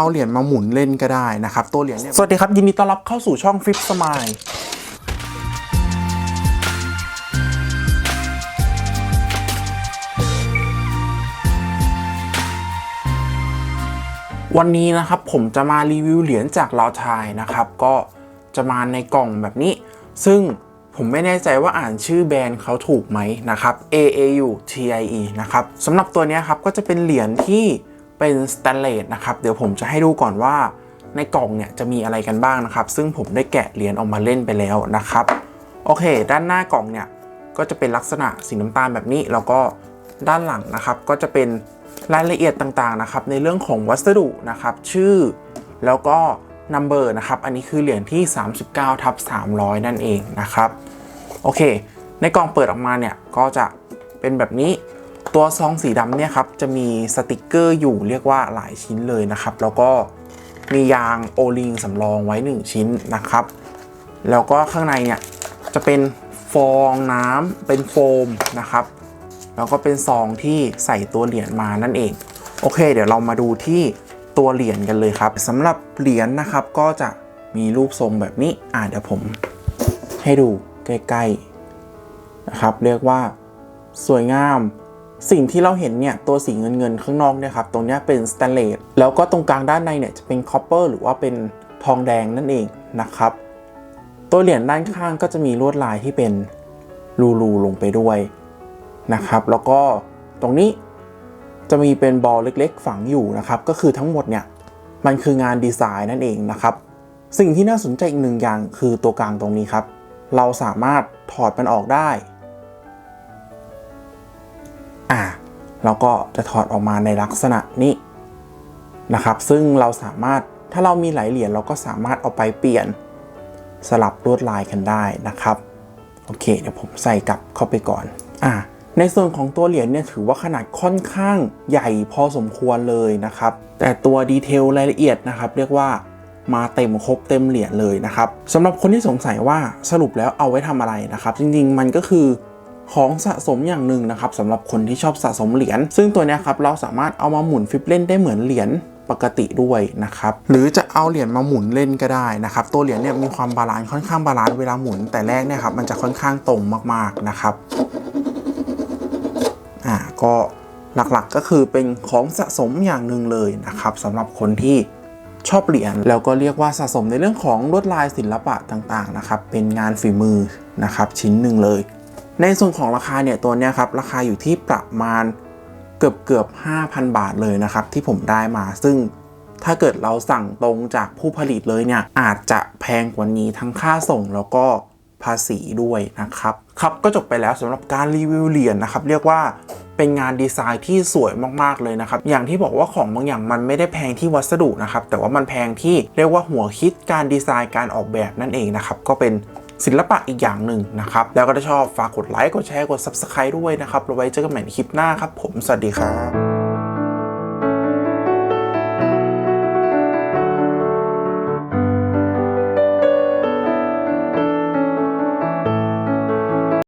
เอาเหรียญมาหมุนเล่นก็ได้นะครับ ตัวเหรียญเนี่ย สวัสดีครับ ยินดีต้อนรับเข้าสู่ช่องฟิปสมายวันนี้นะครับผมจะมารีวิวเหรียญจากลาวชายนะครับ ก็จะมาในกล่องแบบนี้ ซึ่งผมไม่แน่ใจว่าอ่านชื่อแบรนด์เขาถูกไหมนะครับ A A U T I E นะครับสำหรับตัวเนี้ยครับก็จะเป็นเหรียญที่ เป็นสแตนเลสนะครับ เดี๋ยวผมจะให้ดูก่อนว่าในกล่องเนี่ยจะมีอะไรกันบ้างนะครับ ซึ่งผมได้แกะเหรียญออกมาเล่นไปแล้วนะครับ โอเค ด้านหน้ากล่องเนี่ยก็จะเป็นลักษณะสีน้ำตาลแบบนี้แล้วก็ด้านหลังนะครับ ก็จะเป็นรายละเอียดต่างๆนะครับ ในเรื่องของวัสดุนะครับ ชื่อ แล้วก็ number นะครับ อันนี้คือเหรียญที่ 39ทับ300 นั่นเองนะครับ โอเค ในกล่องเปิดออกมาเนี่ยก็จะเป็นแบบนี้ ตัวซองสีดำเนี่ยครับจะมีสติกเกอร์อยู่เรียกว่าหลายชิ้นเลยนะครับ แล้วก็มียางโอลิงสำรองไว้ 1 ชิ้นนะครับ แล้วก็ข้างในเนี่ยจะเป็นฟองน้ำเป็นโฟมนะครับ แล้วก็เป็นซองที่ใส่ตัวเหรียญมานั่นเอง โอเค เดี๋ยวเรามาดูที่ตัวเหรียญกันเลยครับสำหรับเหรียญนะครับก็จะมีรูปทรงแบบนี้อ่าเดี๋ยวผมให้ดูใกล้ๆนะครับ เรียกว่าสวยงาม สิ่งที่เราเห็นเนี่ยตัวสีเงินเงินๆข้างนอกเนี่ยครับตรงนี้เป็นสแตนเลสแล้วก็ตรงกลางด้านในเนี่ยจะเป็นคอปเปอร์หรือว่าเป็นทองแดงนั่นเองนะครับ ตัวเหรียญด้านข้างก็จะมีลวดลายที่เป็นรูๆลงไปด้วยนะครับ แล้วก็ตรงนี้จะมีเป็นบอลเล็กๆ ฝังอยู่นะครับ ก็คือทั้งหมดเนี่ยมันคืองานดีไซน์นั่นเองนะครับ สิ่งที่น่าสนใจอีกหนึ่งอย่างคือตัวกลางตรงนี้ครับ เราสามารถถอดมันออกได้ อ่าเราก็จะถอดออกมาในลักษณะนี้นะครับ ซึ่งเราสามารถถ้าเรามีหลายเหรียญเราก็สามารถเอาไปเปลี่ยนสลับลวดลายกันได้นะครับ โอเค เดี๋ยวผมใส่กลับเข้าไปก่อนอ่าในส่วนของตัวเหรียญเนี่ยถือว่าขนาดค่อนข้างใหญ่พอสมควรเลยนะครับ แต่ตัวดีเทลรายละเอียดนะครับ เรียกว่ามาเต็มครบเต็มเหรียญเลยนะครับสำหรับคนที่สงสัยว่าสรุปแล้วเอาไว้ทำอะไรนะครับ จริงๆมันก็คือ ของสะสมอย่างหนึ่งนะครับสำหรับคนที่ชอบสะสมเหรียญซึ่งตัวนี้ครับเราสามารถเอามาหมุนฟิปเล่นได้เหมือนเหรียญปกติด้วยนะครับหรือจะเอาเหรียญมาหมุนเล่นก็ได้นะครับตัวเหรียญเนี่ยมีความบาลานซ์ค่อนข้างบาลานซ์เวลาหมุนแต่แรกเนี่ยครับมันจะค่อนข้างตรงมากๆนะครับอ่าก็หลักๆก็คือเป็นของสะสมอย่างหนึ่งเลยนะครับสำหรับคนที่ชอบเหรียญแล้วก็เรียกว่าสะสมในเรื่องของลวดลายศิลปะต่างๆนะครับเป็นงานฝีมือนะครับชิ้นหนึ่งเลย ในส่วนของราคาเนี่ยตัวเนี้ยครับราคาอยู่ที่ประมาณเกือบเกือบ 5,000 บาทเลยนะครับที่ผมได้มาซึ่งถ้าเกิดเราสั่งตรงจากผู้ผลิตเลยเนี่ยอาจจะแพงกว่านี้ทั้งค่าส่งแล้วก็ภาษีด้วยนะครับ ครับก็จบไปแล้วสำหรับการรีวิวเหรียญนะครับ เรียกว่าเป็นงานดีไซน์ที่สวยมากๆเลยนะครับ อย่างที่บอกว่าของบางอย่างมันไม่ได้แพงที่วัสดุนะครับ แต่ว่ามันแพงที่เรียกว่าหัวคิดการดีไซน์การออกแบบนั่นเองนะครับ ก็เป็น ศิลปะอีกอย่างหนึ่งนะครับ แล้วก็ถ้าชอบฝากกดไลค์ กดแชร์ กด Subscribe ด้วยนะครับเราไว้เจอกันใหม่ในคลิปหน้าครับ ผม สวัสดีครับ